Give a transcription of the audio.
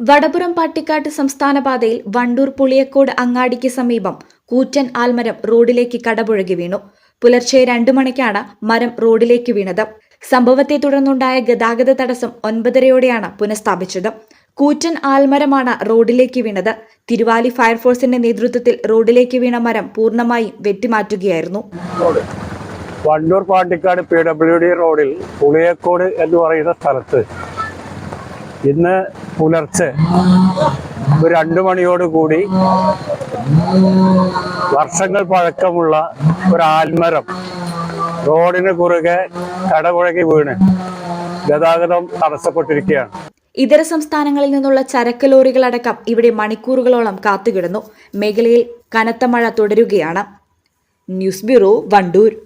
വടപുറം പാട്ടിക്കാട്ട് സംസ്ഥാന പാതയിൽ വണ്ടൂർ പുളിയക്കോട് അങ്ങാടിക്ക് സമീപം കൂറ്റൻ ആൽമരം റോഡിലേക്ക് കടപുഴകി വീണു. പുലർച്ചെ രണ്ടു മണിക്കാണ് മരം റോഡിലേക്ക് വീണത്. സംഭവത്തെ തുടർന്നുണ്ടായ ഗതാഗത തടസ്സം ഒൻപതരയോടെയാണ് പുനഃസ്ഥാപിച്ചത്. കൂറ്റൻ ആൽമരമാണ് റോഡിലേക്ക് വീണത്. തിരുവാലി ഫയർഫോഴ്സിന്റെ നേതൃത്വത്തിൽ റോഡിലേക്ക് വീണ മരം പൂർണമായും വെട്ടിമാറ്റുകയായിരുന്നു. Wandoor Pandikkad P W D റോഡിൽ പുളിയക്കോട് എന്ന് പറയുന്ന സ്ഥലത്ത് ഇന്ന് പുലർച്ചെ ഒരു രണ്ടു മണിയോടുകൂടി വർഷങ്ങൾ പഴക്കമുള്ള ഒരു ആൽമരം റോഡിന് കുറുകെ കടപുഴകി വീണ് ഗതാഗതം തടസ്സപ്പെട്ടിരിക്കുകയാണ്. ഇതര സംസ്ഥാനങ്ങളിൽ നിന്നുള്ള ചരക്ക് ലോറികളടക്കം ഇവിടെ മണിക്കൂറുകളോളം കാത്തുകിടന്നു. മേഖലയിൽ കനത്ത മഴ തുടരുകയാണ്. News bureau Wandoor.